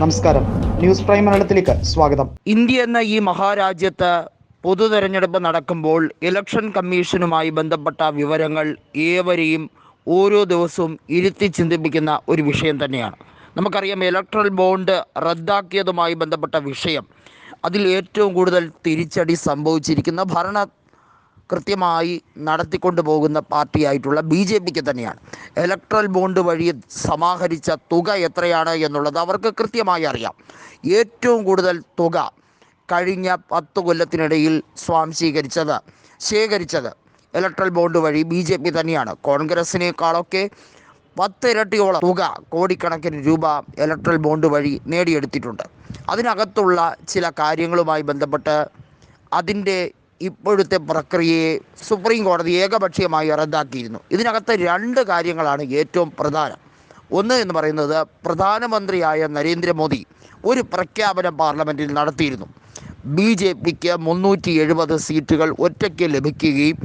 നമസ്കാരം. News prime മലയാളത്തിലേക്ക് സ്വാഗതം. ഇന്ത്യ എന്ന ഈ മഹാരാജ്യത്ത് പൊതു തെരഞ്ഞെടുപ്പ് നടക്കുമ്പോൾ ഇലക്ഷൻ കമ്മീഷനുമായി ബന്ധപ്പെട്ട വിവരങ്ങൾ ഏവരെയും ഓരോ ദിവസവും ഇരുത്തി ചിന്തിപ്പിക്കുന്ന ഒരു വിഷയം തന്നെയാണ്. നമുക്കറിയാം ഇലക്ട്രൽ ബോണ്ട് റദ്ദാക്കിയതുമായി ബന്ധപ്പെട്ട വിഷയം. അതിൽ ഏറ്റവും കൂടുതൽ തിരിച്ചടി സംഭവിച്ചിരിക്കുന്ന ഭരണ കൃത്യമായി നടത്തിക്കൊണ്ടു പോകുന്ന പാർട്ടിയായിട്ടുള്ള ബി ജെ പിക്ക് തന്നെയാണ്. ഇലക്ട്രൽ ബോണ്ട് വഴി സമാഹരിച്ച തുക എത്രയാണ് എന്നുള്ളത് അവർക്ക് കൃത്യമായി അറിയാം. ഏറ്റവും കൂടുതൽ തുക കഴിഞ്ഞ പത്ത് കൊല്ലത്തിനിടയിൽ സ്വാംശീകരിച്ചത് ശേഖരിച്ചത് ഇലക്ട്രൽ ബോണ്ട് വഴി ബി ജെ പി തന്നെയാണ്. കോൺഗ്രസിനേക്കാളൊക്കെ പത്തിരട്ടിയോളം തുക കോടിക്കണക്കിന് രൂപ ഇലക്ട്രൽ ബോണ്ട് വഴി നേടിയെടുത്തിട്ടുണ്ട്. അതിനകത്തുള്ള ചില കാര്യങ്ങളുമായി ബന്ധപ്പെട്ട് അതിന്റെ ഇപ്പോഴത്തെ പ്രക്രിയയെ സുപ്രീം കോടതി ഏകപക്ഷീയമായി റദ്ദാക്കിയിരുന്നു. ഇതിനകത്ത് രണ്ട് കാര്യങ്ങളാണ് ഏറ്റവും പ്രധാനം. ഒന്ന് എന്ന് പറയുന്നത് പ്രധാനമന്ത്രിയായ നരേന്ദ്രമോദി ഒരു പ്രഖ്യാപനം പാർലമെന്റിൽ നടത്തിയിരുന്നു. ബി ജെ പിക്ക് മുന്നൂറ്റി എഴുപത് സീറ്റുകൾ ഒറ്റയ്ക്ക് ലഭിക്കുകയും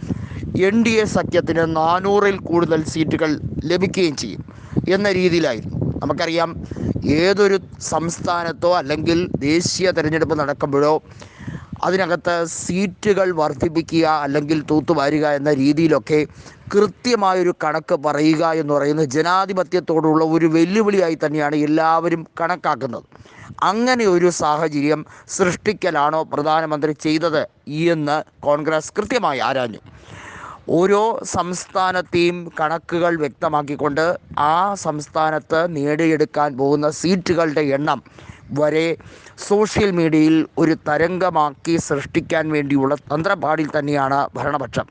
എൻ ഡി എ സഖ്യത്തിന് നാനൂറിൽ കൂടുതൽ സീറ്റുകൾ ലഭിക്കുകയും ചെയ്യും എന്ന രീതിയിലായിരുന്നു. നമുക്കറിയാം ഏതൊരു സംസ്ഥാനത്തോ അല്ലെങ്കിൽ ദേശീയ തിരഞ്ഞെടുപ്പ് നടക്കുമ്പോഴോ അതിനകത്ത് സീറ്റുകൾ വർദ്ധിപ്പിക്കുക അല്ലെങ്കിൽ തൂത്തുവാരുക എന്ന രീതിയിലൊക്കെ കൃത്യമായൊരു കണക്ക് പറയുക എന്ന് പറയുന്നത് ജനാധിപത്യത്തോടുള്ള ഒരു വെല്ലുവിളിയായി തന്നെയാണ് എല്ലാവരും കണക്കാക്കുന്നത്. അങ്ങനെ ഒരു സാഹചര്യം സൃഷ്ടിക്കലാണോ പ്രധാനമന്ത്രി ചെയ്തത് എന്ന് കോൺഗ്രസ് കൃത്യമായി ആരാഞ്ഞു. ഓരോ സംസ്ഥാനത്തെയും കണക്കുകൾ വ്യക്തമാക്കിക്കൊണ്ട് ആ സംസ്ഥാനത്ത് നേടിയെടുക്കാൻ പോകുന്ന സീറ്റുകളുടെ എണ്ണം വരെ സോഷ്യൽ മീഡിയയിൽ ഒരു തരംഗമാക്കി സൃഷ്ടിക്കാൻ വേണ്ടിയുള്ള തന്ത്രപാടിൽ തന്നെയാണ് ഭരണപക്ഷം.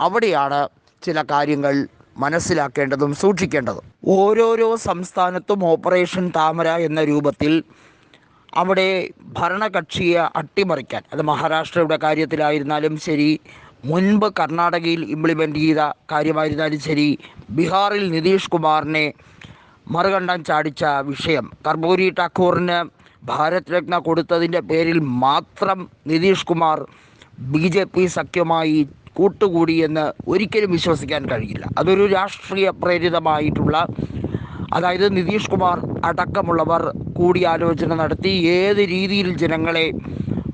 അവിടെയാണ് ചില കാര്യങ്ങൾ മനസ്സിലാക്കേണ്ടതും സൂക്ഷിക്കേണ്ടതും. ഓരോരോ സംസ്ഥാനത്തും ഓപ്പറേഷൻ താമര എന്ന രൂപത്തിൽ അവിടെ ഭരണകക്ഷിയെ അട്ടിമറിക്കാൻ അത് മഹാരാഷ്ട്രയുടെ കാര്യത്തിലായിരുന്നാലും ശരി മുൻപ് കർണാടകയിൽ ഇംപ്ലിമെന്റ് ചെയ്ത കാര്യമായിരുന്നാലും ശരി ബീഹാറിൽ നിതീഷ് കുമാറിനെ മറുകണ്ഠം ചാടിച്ച വിഷയം കർബൂരി ഠാക്കൂറിന് ഭാരത് രത്ന കൊടുത്തതിന്റെ പേരിൽ മാത്രം Nitish Kumar B J P സഖ്യമായി കൂട്ടുകൂടിയെന്ന് ഒരിക്കലും വിശ്വസിക്കാൻ കഴിയില്ല അതൊരു രാഷ്ട്രീയ പ്രേരിതമായിട്ടുള്ള അതായത് നിതീഷ് കുമാർ അടക്കമുള്ളവർ കൂടിയാലോചന നടത്തി ഏത് രീതിയിൽ ജനങ്ങളെ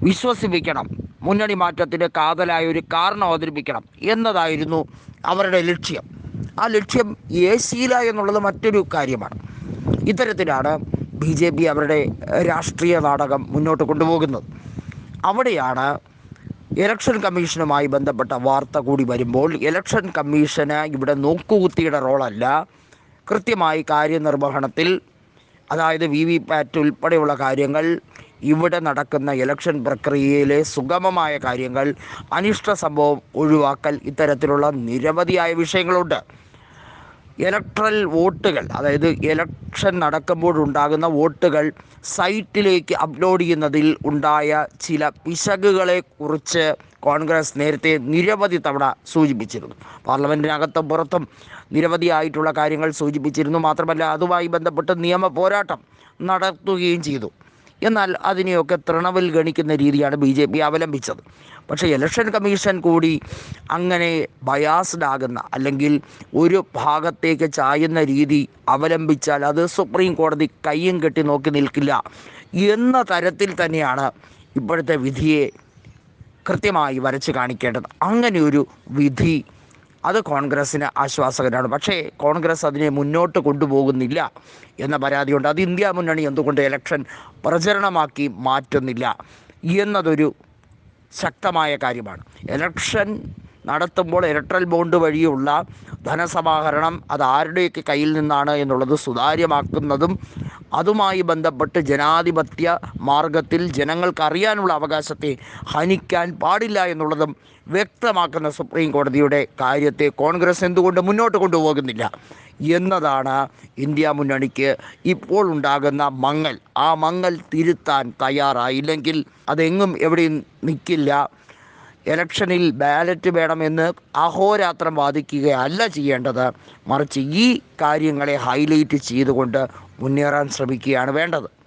വിശ്വസിപ്പിക്കണം മുന്നണി മാറ്റത്തിന് കാതലായ ഒരു കാരണം അവതരിപ്പിക്കണം എന്നതായിരുന്നു അവരുടെ ലക്ഷ്യം. ആ ലക്ഷ്യം ഏശിയില എന്നുള്ളത് മറ്റൊരു കാര്യമാണ്. ഇത്തരത്തിലാണ് ബി ജെ പി അവരുടെ രാഷ്ട്രീയ നാടകം മുന്നോട്ട് കൊണ്ടുപോകുന്നത്. അവിടെയാണ് ഇലക്ഷൻ കമ്മീഷനുമായി ബന്ധപ്പെട്ട വാർത്ത കൂടി വരുമ്പോൾ ഇലക്ഷൻ കമ്മീഷന് ഇവിടെ നോക്കുകുത്തിയുടെ റോളല്ല. കൃത്യമായി കാര്യനിർവഹണത്തിൽ അതായത് വി വി പാറ്റ് ഉൾപ്പെടെയുള്ള കാര്യങ്ങൾ ഇവിടെ നടക്കുന്ന ഇലക്ഷൻ പ്രക്രിയയിലെ സുഗമമായ കാര്യങ്ങൾ അനിഷ്ട സംഭവം ഒഴിവാക്കൽ ഇത്തരത്തിലുള്ള നിരവധിയായ വിഷയങ്ങളുണ്ട്. ഇലക്ട്രൽ വോട്ടുകൾ അതായത് ഇലക്ഷൻ നടക്കുമ്പോഴുണ്ടാകുന്ന വോട്ടുകൾ സൈറ്റിലേക്ക് അപ്ലോഡ് ചെയ്യുന്നതിൽ ഉണ്ടായ ചില പിശകുകളെ കുറിച്ച് കോൺഗ്രസ് നേരത്തെ നിരവധി തവണ സൂചിപ്പിച്ചിരുന്നു. പാർലമെന്റിനകത്തും പുറത്തും നിരവധിയായിട്ടുള്ള കാര്യങ്ങൾ സൂചിപ്പിച്ചിരുന്നു. മാത്രമല്ല അതുമായി ബന്ധപ്പെട്ട് നിയമ പോരാട്ടം നടത്തുകയും ചെയ്തു. എന്നാൽ അതിനെയൊക്കെ തൃണവിൽ ഗണിക്കുന്ന രീതിയാണ് ബി ജെ പി അവലംബിച്ചത്. പക്ഷേ ഇലക്ഷൻ കമ്മീഷൻ കൂടി അങ്ങനെ ബയാസ്ഡ് ആകുന്ന അല്ലെങ്കിൽ ഒരു ഭാഗത്തേക്ക് ചായുന്ന രീതി അവലംബിച്ചാൽ അത് സുപ്രീം കോടതി കയ്യും കെട്ടി നോക്കി നിൽക്കില്ല എന്ന തരത്തിൽ തന്നെയാണ് ഇപ്പോഴത്തെ വിധിയെ കൃത്യമായി വരച്ച് കാണിക്കേണ്ടത്. അങ്ങനെ ഒരു വിധി അത് കോൺഗ്രസ്സിന് ആശ്വാസകരാണ് പക്ഷേ കോൺഗ്രസ് അതിനെ മുന്നോട്ട് കൊണ്ടുപോകുന്നില്ല എന്ന പരാതിയുണ്ട്. അത് ഇന്ത്യ മുന്നണി എന്തുകൊണ്ട് ഇലക്ഷൻ പ്രചരണമാക്കി മാറ്റുന്നില്ല എന്നതൊരു ശക്തമായ കാര്യമാണ്. ഇലക്ഷൻ നടത്തുമ്പോൾ ഇലക്ട്രൽ ബോണ്ട് വഴിയുള്ള ധനസമാഹരണം അത് ആരുടെയൊക്കെ കയ്യിൽ നിന്നാണ് എന്നുള്ളത് സുതാര്യമാക്കുന്നതും അതുമായി ബന്ധപ്പെട്ട് ജനാധിപത്യ മാർഗത്തിൽ ജനങ്ങൾക്ക് അറിയാനുള്ള അവകാശത്തെ ഹനിക്കാൻ പാടില്ല എന്നുള്ളതും വ്യക്തമാക്കുന്ന സുപ്രീം കോടതിയുടെ കാര്യത്തെ കോൺഗ്രസ് എന്തുകൊണ്ട് മുന്നോട്ട് കൊണ്ടുപോകുന്നില്ല എന്നതാണ് ഇന്ത്യ മുന്നണിക്ക് ഇപ്പോൾ ഉണ്ടാകുന്ന മങ്ങൽ. ആ മങ്ങൽ തിരുത്താൻ തയ്യാറായില്ലെങ്കിൽ അതെങ്ങും എവിടെയും നിൽക്കില്ല ഇലക്ഷനിൽ ബാലറ്റ് വേണമെന്ന് അഹോരാത്രം വാദിക്കുകയല്ല ചെയ്യേണ്ടത്. മറിച്ച് ഈ കാര്യങ്ങളെ ഹൈലൈറ്റ് ചെയ്തുകൊണ്ട് മുന്നേറാൻ ശ്രമിക്കുകയാണ് വേണ്ടത്.